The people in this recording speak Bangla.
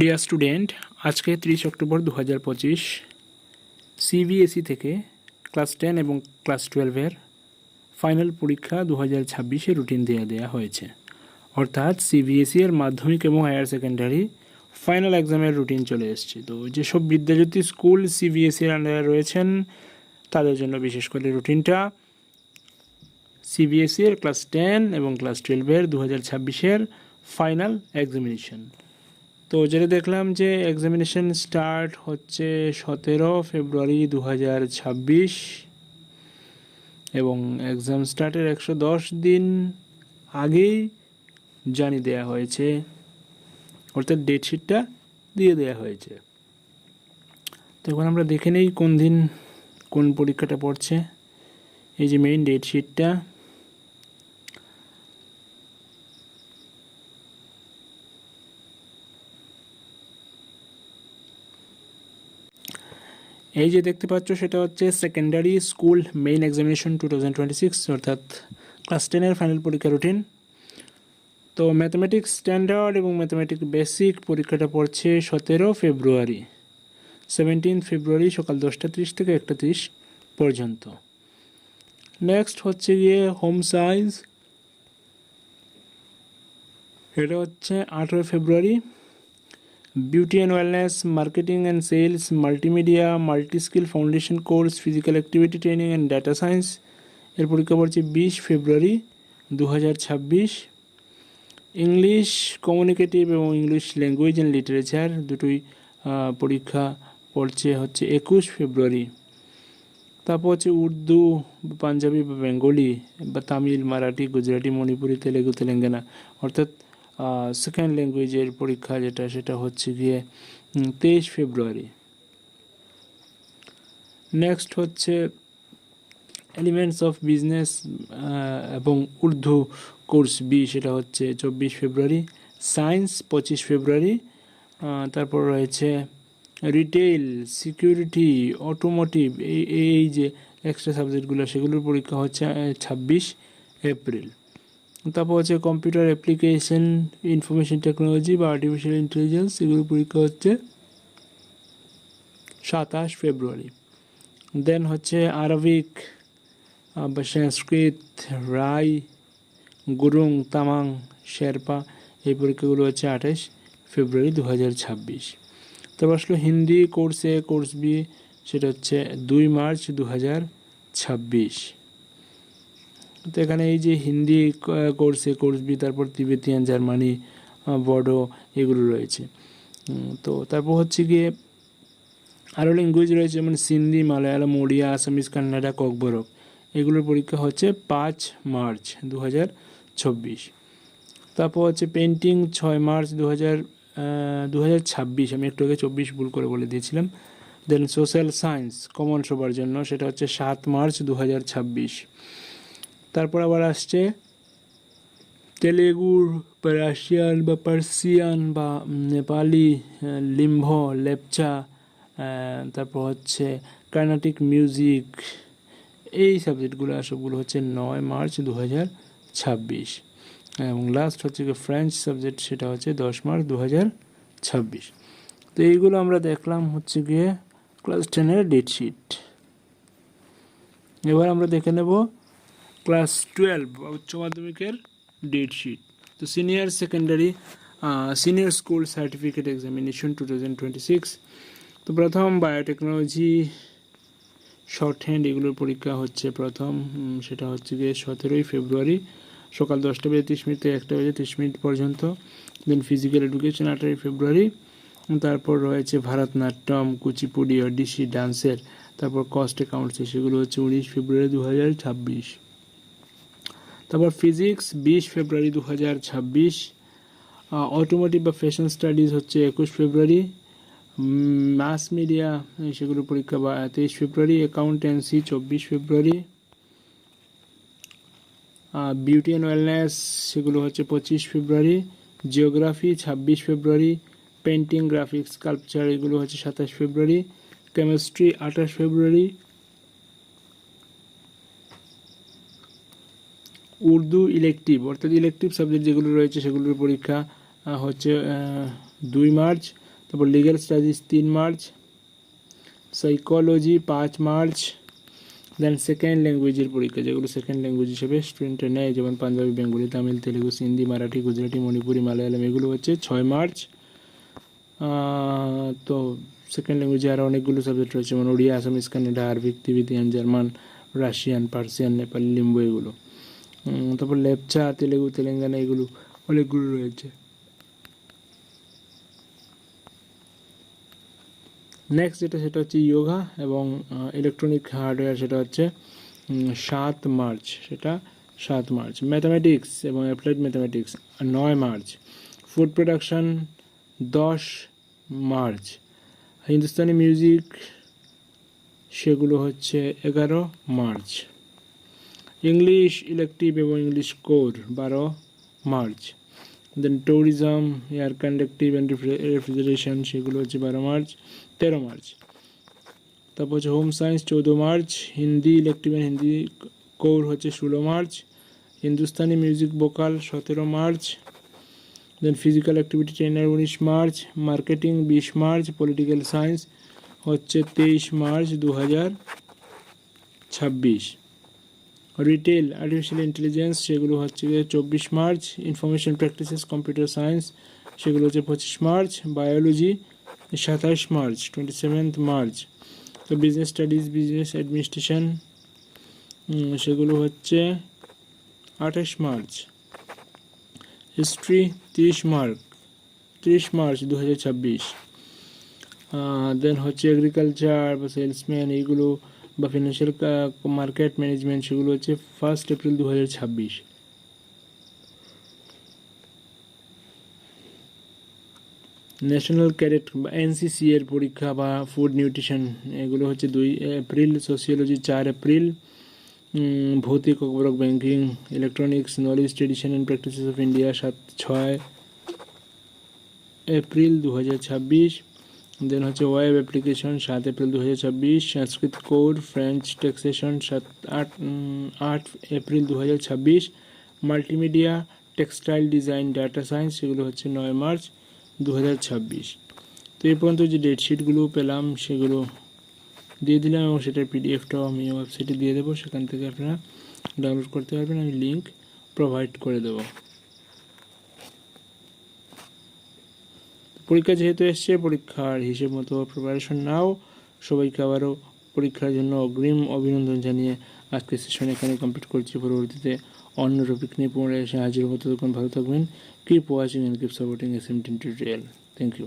ডিয়ার স্টুডেন্ট আজকে তিরিশ অক্টোবর দু হাজার পঁচিশ সিবিএসই E থেকে ক্লাস টেন এবং ক্লাস টুয়েলভের ফাইনাল পরীক্ষা দু হাজার ছাব্বিশে রুটিন দেওয়া দেওয়া হয়েছে। অর্থাৎ সিবিএসই E এর মাধ্যমিক এবং হায়ার সেকেন্ডারি ফাইনাল এক্সামের রুটিন চলে এসেছে। তো যেসব বিদ্যাজ্যোতি স্কুল সিবিএসইর আন্ডারে রয়েছেন, তাদের জন্য বিশেষ করে রুটিনটা সিবিএসই E এর ক্লাস টেন এবং ক্লাস টুয়েলভের দু হাজার ছাব্বিশের ফাইনাল এক্সামিনেশন তো যেটা দেখলাম যে এক্সামিনেশন স্টার্ট হচ্ছে সতেরো ফেব্রুয়ারি দু হাজার ছাব্বিশ এবং এক্সাম স্টার্টের একশো দশ দিন আগেই জানিয়ে দেওয়া হয়েছে। অর্থাৎ ডেটশিটটা দিয়ে দেওয়া হয়েছে। তো এখন আমরা দেখে নেই কোন দিন কোন পরীক্ষাটা পড়ছে। এই যে মেইন ডেটশিটটা এই যে দেখতে পাচ্ছ, সেটা হচ্ছে secondary school main examination two thousand twenty six অর্থাৎ ক্লাস টেনের ফাইনাল পরীক্ষা রুটিন তো ম্যাথমেটিক্স স্ট্যান্ডার্ড এবং ম্যাথমেটিক্স বেসিক পরীক্ষাটা পড়ছে সতেরো ফেব্রুয়ারি সেভেন্টিন ফেব্রুয়ারি সকাল দশটা তিরিশ থেকে একটা তিরিশ পর্যন্ত। নেক্সট হচ্ছে গিয়ে হোম সায়েন্স এটা হচ্ছে আঠেরোই ফেব্রুয়ারি। Beauty and wellness marketing and sales multimedia multi skill foundation course physical activity training and data science এর পরীক্ষা পড়ছে বিশ ফেব্রুয়ারি দু ছাব্বিশ। ইংলিশ কমিউনিকেটিভ এবং ইংলিশ ল্যাঙ্গুয়েজ অ্যান্ড লিটারেচার দুটোই পরীক্ষা পড়ছে হচ্ছে একুশ ফেব্রুয়ারি। তারপর হচ্ছে উর্দু, পাঞ্জাবি বা বেঙ্গলি বা তামিল, মারাঠি, গুজরাটি, মণিপুরি, তেলেগু, তেলেঙ্গানা। অর্থাৎ সেকেন্ড ল্যাঙ্গুয়েজের পরীক্ষা যেটা, সেটা হচ্ছে গিয়ে তেইশ ফেব্রুয়ারি। নেক্সট হচ্ছে এলিমেন্টস অফ বিজনেস এবং উর্দু কোর্স বি সেটা হচ্ছে চব্বিশ ফেব্রুয়ারি। সায়েন্স পঁচিশ ফেব্রুয়ারি। তারপর রয়েছে রিটেল সিকিউরিটি অটোমোটিভ এই এই যে এক্সট্রা সাবজেক্টগুলো সেগুলোর পরীক্ষা হচ্ছে ছাব্বিশ এপ্রিল। তারপর হচ্ছে কম্পিউটার অ্যাপ্লিকেশন ইনফরমেশন টেকনোলজি বা আর্টিফিশিয়াল ইন্টেলিজেন্স এগুলো পরীক্ষা হচ্ছে সাতাশ ফেব্রুয়ারি। দেন হচ্ছে আরবিক বা সংস্কৃত, রাই, গুরুং, তামাং, শেরপা এই পরীক্ষাগুলো হচ্ছে আঠাশ ফেব্রুয়ারি দু হাজার ছাব্বিশ। তারপর আসলো Hindi course A course B সেটা হচ্ছে দুই মার্চ দু হাজার ছাব্বিশ। তো এখানে এই যে হিন্দি কোর্স কোর্স বি তারপর তিবেতিয়ান জার্মানি বড়ো এগুলো রয়েছে। তো তারপর হচ্ছে গিয়ে আরও ল্যাঙ্গুয়েজ রয়েছে, যেমন সিন্ধি, মালায়ালাম, ওড়িয়া, আসামিজ, কান্নাডা, ককবরক। এগুলোর পরীক্ষা হচ্ছে পাঁচ মার্চ দু হাজার চব্বিশ। তারপর হচ্ছে পেন্টিং ছয় মার্চ দু হাজার দু হাজার ছাব্বিশ। আমি একটু আগে চব্বিশ ভুল করে বলে দিয়েছিলাম। দেন সোশ্যাল সায়েন্স কমন সবার জন্য, সেটা হচ্ছে সাত মার্চ দু হাজার ছাব্বিশ। তারপর আবার আসছে তেলেগুর বা রাশিয়ান বা পার্সিয়ান বা নেপালি, লিম্ভ, লেপচা তারপর হচ্ছে কার্নাটিক মিউজিক, এই সাবজেক্টগুলো সবগুলো হচ্ছে নয় মার্চ দু হাজার ছাব্বিশ। এবং লাস্ট হচ্ছে গিয়ে ফ্রেঞ্চ সাবজেক্ট সেটা হচ্ছে দশ মার্চ দু হাজার ছাব্বিশ। তো এইগুলো আমরা দেখলাম হচ্ছে গিয়ে ক্লাস টেনের ডেটশিট এবার আমরা দেখে নেব ক্লাস টুয়েলভ বা উচ্চ মাধ্যমিকের ডেটশিট তো senior secondary senior school certificate examination two thousand twenty six তো প্রথম বায়োটেকনোলজি শর্ট হ্যান্ড এগুলোর পরীক্ষা হচ্ছে প্রথম সেটা হচ্ছে গিয়ে সতেরোই ফেব্রুয়ারি, সকাল দশটা বেজে তিরিশ মিনিট থেকে একটা বেজে তিরিশ মিনিট পর্যন্ত। দেন ফিজিক্যাল এডুকেশন আঠারোই ফেব্রুয়ারি। তারপর রয়েছে ভারতনাট্যম, কুচিপুড়ি, ওডিসি, ডান্সের। তারপর কস্ট অ্যাকাউন্টস সেগুলো হচ্ছে উনিশ ফেব্রুয়ারি দু হাজার ছাব্বিশ। তারপর ফিজিক্স বিশ ফেব্রুয়ারি দু হাজার ছাব্বিশ অটোমোটিভ বা ফ্যাশন স্টাডিজ হচ্ছে একুশ ফেব্রুয়ারি মাস মিডিয়া সেগুলো পরীক্ষা বা তেইশ ফেব্রুয়ারি অ্যাকাউন্টেন্সি চব্বিশ ফেব্রুয়ারি বিউটি অ্যান্ড ওয়েলনেস সেগুলো হচ্ছে পঁচিশ ফেব্রুয়ারি জিওগ্রাফি ছাব্বিশ ফেব্রুয়ারি পেন্টিং গ্রাফিক্স স্কাল্পচার এগুলো হচ্ছে সাতাশ ফেব্রুয়ারি কেমিস্ট্রি আঠাশ ফেব্রুয়ারি উর্দু ইলেকটিভ অর্থাৎ ইলেকটিভ সাবজেক্ট যেগুলো রয়েছে সেগুলোর পরীক্ষা হচ্ছে দুই মার্চ, তারপর লিগ্যাল স্টাডিজ তিন মার্চ সাইকোলজি পাঁচ মার্চ দেন সেকেন্ড ল্যাঙ্গুয়েজের পরীক্ষা, যেগুলো সেকেন্ড ল্যাঙ্গুয়েজ হিসেবে স্টুডেন্টরা নেয়, যেমন পাঞ্জাবি, বেঙ্গলি, তামিল, তেলেগু, সিন্ধি, মারাঠি, গুজরাটি, মণিপুরি, মালায়ালাম, এগুলো হচ্ছে ছয় মার্চ। তো সেকেন্ড ল্যাঙ্গুয়েজে আরও অনেকগুলো সাবজেক্ট রয়েছে, যেমন Odia Assamese Kannada Arabic Tibetan German, Russian, Persian, Nepali, Limbu, এগুলো। তারপর লেপচা, তেলেগু, তেলেঙ্গানা, এগুলো অনেকগুলো রয়েছে। নেক্সট যেটা, সেটা হচ্ছে ইয়োগা এবং ইলেকট্রনিক হার্ডওয়্যার সেটা হচ্ছে সাত মার্চ, সেটা সাত মার্চ। ম্যাথামেটিক্স এবং অ্যাপ্লাইড ম্যাথামেটিক্স নয় মার্চ। ফুড প্রোডাকশান দশ মার্চ। হিন্দুস্তানি মিউজিক সেগুলো হচ্ছে এগারো মার্চ। ইংলিশ ইলেকটিভ এবং ইংলিশ কোর বারো March. Then tourism air conductive and refrigeration সেগুলো হচ্ছে বারো মার্চ, তেরো মার্চ। তারপর হচ্ছে হোম সায়েন্স চৌদ্দ March. Hindi elective and Hindi core হচ্ছে ষোলো মার্চ। হিন্দুস্তানি মিউজিক ভোকাল সতেরো March. Then physical activity trainer উনিশ মার্চ। মার্কেটিং বিশ মার্চ। পলিটিক্যাল সায়েন্স হচ্ছে তেইশ মার্চ দু হাজার ছাব্বিশ। রিটেল আর্টিফিশিয়াল ইন্টেলিজেন্স সেগুলো হচ্ছে গিয়ে চব্বিশ March information practices computer science সেগুলো হচ্ছে পঁচিশ মার্চ বায়োলজি সাতাশ মার্চ টোয়েন্টি সেভেন্থ মার্চ। তো বিজনেস স্টাডিজ বিজনেস অ্যাডমিনিস্ট্রেশন সেগুলো হচ্ছে আঠাশ মার্চ। হিস্ট্রি তিরিশ মার্চ তিরিশ মার্চ দু হাজার ছাব্বিশ দেন হচ্ছে এগ্রিকালচার বা সেলসম্যান এইগুলো বা ফিনান্সিয়াল মার্কেট ম্যানেজমেন্ট সেগুলো হচ্ছে ফার্স্ট এপ্রিল দু হাজার ছাব্বিশ। ন্যাশনাল ক্যাডেট বা এনসিসি এর পরীক্ষা বা ফুড নিউট্রিশন এগুলো হচ্ছে দুই এপ্রিল সোশিয়োলজি চার এপ্রিল ভৌতিক অবরক banking electronics knowledge tradition and practices of India সাত ছয় এপ্রিল দু হাজার ছাব্বিশ। দেন হচ্ছে ওয়েব অ্যাপ্লিকেশন সাত এপ্রিল দু হাজার ছাব্বিশ সংস্কৃত কোড ফ্রেঞ্চ ট্যাক্সেশন সাত, আট আট এপ্রিল দু হাজার ছাব্বিশ multimedia textile design data science সেগুলো হচ্ছে নয় মার্চ দু হাজার ছাব্বিশ। তো এই পর্যন্ত যে ডেটশিটগুলো পেলাম, সেগুলো দিয়ে দিলাম এবং সেটার পিডিএফটাও আমি ওয়েবসাইটে দিয়ে দেবো। সেখান থেকে আপনারা ডাউনলোড করতে পারবেন। আমি লিঙ্ক প্রোভাইড করে দেবো। পরীক্ষা যেহেতু এসছে, পরীক্ষার হিসেব মতো প্রিপারেশন নাও। সবাইকে আবারও পরীক্ষার জন্য অগ্রিম অভিনন্দন জানিয়ে আজকের সেশন এখানে কমপ্লিট করছি। পরবর্তীতে অন্য টপিক নিয়ে পুনরায় এসে হাজির হতে তখন ভালো থাকবেন। Keep watching and keep supporting S M tutorial thank you